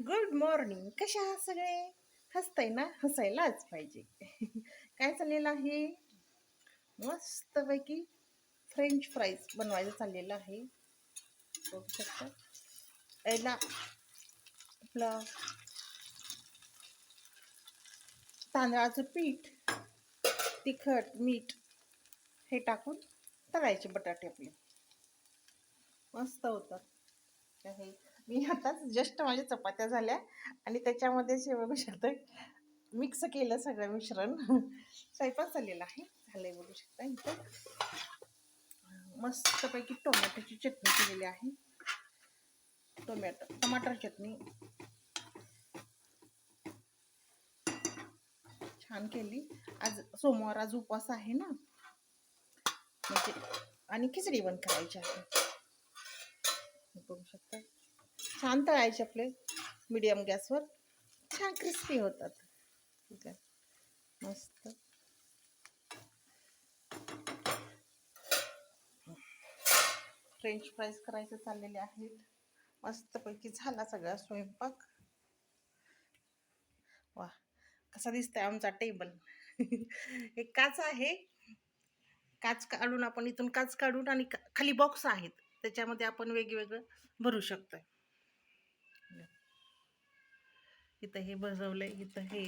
Good morning कसे आहात सगळे? हसताय ना? हसायलाच पाहिजे. काय चाललेलं आहे? मस्तपैकी फ्रेंच फ्राईज बनवायचं चाललेलं आहे. बघू शकता. याला आपलं तांदळाचं पीठ तिखट मीठ हे टाकून तळायचे बटाटे आपले. मस्त होतात हे मी आताच जस्ट माझ्या चपात्या झाल्या आणि त्याच्यामध्ये हे बघू शकता मिक्स केलं सगळं मिश्रण. स्वयंपाक झालेला आहे. झालंय बघू शकता इथं. मस्तपैकी टोमॅटोची चटणी केलेली आहे. टोमॅटो टमाटर चटणी. छान केली. आज सोमवार आज उपवास आहे ना? म्हणजे आणि खिचडी पण करायची आहे. बघू शकता. छान तळायचे आपले मिडियम गॅसवर छान क्रिस्पी होतात. ठीक आहे. मस्त. फ्रेंच फ्राईज करायचे चाललेले आहेत. मस्तपैकी झाला सगळा स्वयंपाक. वा कसा दिसतंय आमचा टेबल हे काच आहे. काच काढून आपण इथून काच काढून आणि का- खाली बॉक्स आहेत. त्याच्यामध्ये आपण वेगवेगळं भरू शकतोय. इथं हे बसवलंय इथं हे.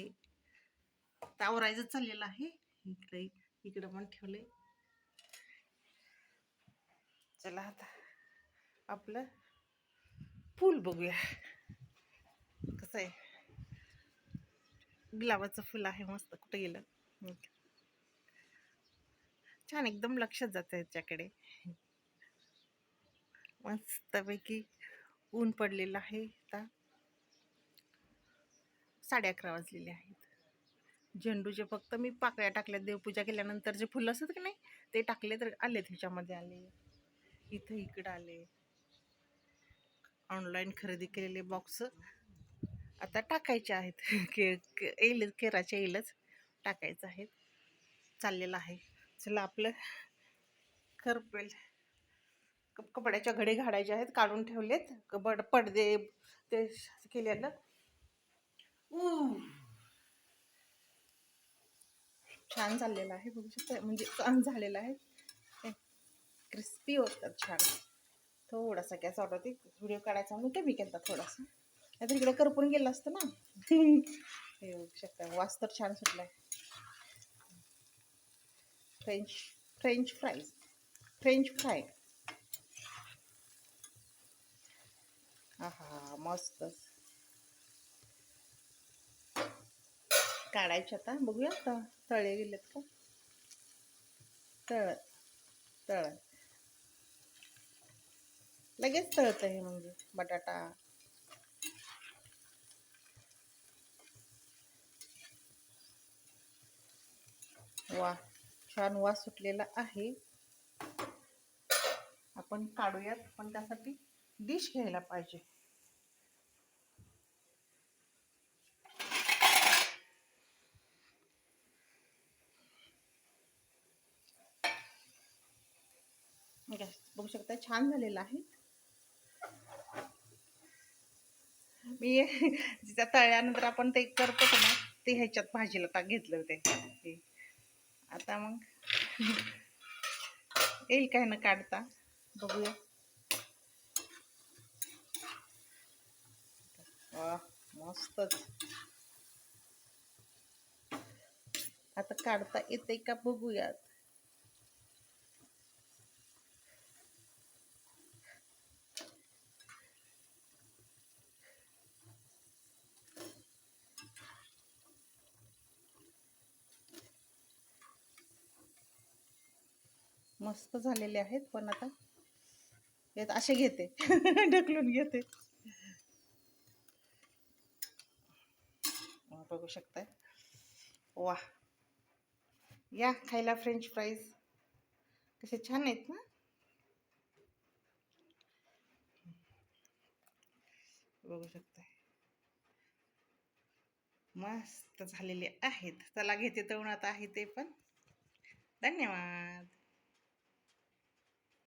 तावरायचं चाललेलं आहे. इकडे इकडं पण ठेवलंय. चला आता आपलं फूल बघूया. कसं आहे? गुलाबाचं फुल आहे मस्त. कुठं गेलं? छान एकदम लक्षात जातं याच्याकडे. मस्तपैकी ऊन पडलेलं आहे. आता साडे अकरा वाजलेले आहेत. झेंडूचे फक्त मी पाकळ्या टाकल्या देवपूजा केल्यानंतर जे फुलं असतात की नाही ते टाकले तर आले त्याच्यामध्ये आले. इथं इकडं आले. ऑनलाईन खरेदी केलेले बॉक्स आता टाकायचे आहेत. के के- येईलच येईलच टाकायचं आहे चाललेलं आहे. चला आपलं करपेल. कप कपड्याच्या घडे घालायचे आहेत. काढून ठेवलेत. कबड पडदे ते केलेलं छान झालेलं आहे बघू शकता. म्हणजे छान झालेलं आहे. क्रिस्पी होतात छान. थोडासा गॅस वाटवते व्हिडिओ काढायचा म्हणून कमी केला थोडासा. नाहीतर इकडे करपून गेलं असतं ना. हे बघू शकता वास तर छान सुटलाय. French French fries French fry हा हा मस्त काढायचे आता. बघूया आता तळे गेलेत का? तळ तळ लगेच तळत हे म्हणजे बटाटा. वा छान वास सुटलेला आहे. आपण काढूयात पण त्यासाठी डिश घ्यायला पाहिजे गॅस बघू शकता छान झालेलं आहे. मी जिच्या तळल्यानंतर आपण ते करतो ना ते ह्याच्यात भाजीला टाक घेतलं होते. ते आता मग येईल काय ना काढता. बघूया. वा मस्तच. आता काढता येते का बघूयात. मस्त झालेले आहेत पण आता यात असे घेते. ढकलून घेते. बघू शकताय. वा. या खायला फ्रेंच फ्राईज कसे छान आहेत ना? बघू शकताय. मस्त झालेले आहेत. चला घेते तळून आता आहे ते पण. धन्यवाद.